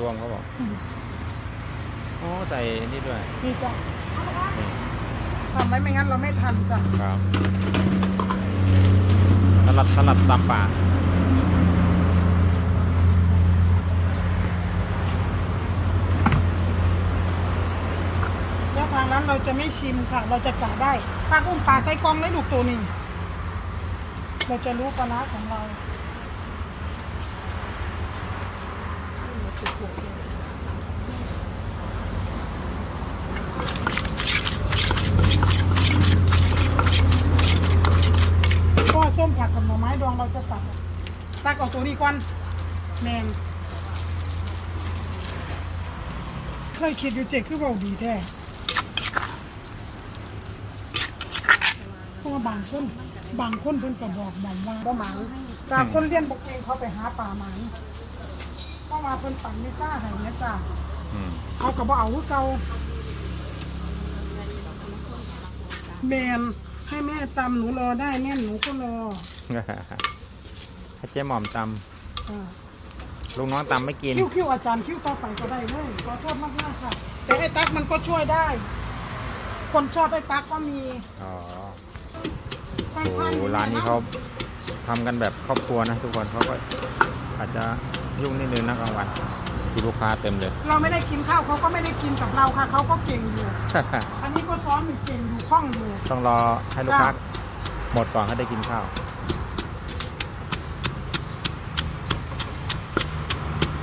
รวมเขาบอก โอ้ใส่นี่ด้วยนี่จ้ะนี่ทำไว้ไม่งั้นเราไม่ทันจ้ะครับสลัดสลัดตามป่าแล้วทางนั้นเราจะไม่ชิมค่ะ เราจะกะได้ปลากุ้งปลาไส้กรองเลยลูกตัวนี้เราจะรู้ปลาร้าของเรา ก็ส้มผักกับหน่อไม้ดองเราจะตัดตักเอาตัวนี้ก่อนแมนเคยคิดอยู่เจ๊คือเบาดีแท้เพราะว่าบางคน บางคนเพิ่นก็บอกหมอมว่าบ่หมันบางคนเรียนบ่เก่งเขาไปหาป่าหมันเพราะ ว่าเพิ่นปั่นไม่ซ่าให้แม่จ้าอืมเอาก็บ่เอาคือเก่าแมนให้แม่ตำหนูรอได้แม่หนูก็รอให้เจ๊หม่อมตอ่าำลุงน้องตำไม่กิน คิ้วคิ้วอาจารย์คิ้วต่อไปก็ได้เลยขอโทษมากมากๆค่ะ แต่ไอ้ตั๊กมันก็ช่วยได้ คนชอบไอ้ตั๊กก็มีอ๋อข้โอ้งโหๆร้านนี้เขาทำกันแบบครอบครัวนะทุกคนเขาก็อาจจะ ยุ่งนิดนึงนะกลางวันดูลูกค้าเต็มเลย เราไม่ได้กินข้าวเขาก็ไม่ได้กินกับเราค่ะเขาก็เก่งอยู่ อันนี้ก็ซ้อมอยู่เก่งอยู่คล่องอยู่ต้องรอให้ลูกค้าหมดก่อนเขาได้กินข้าว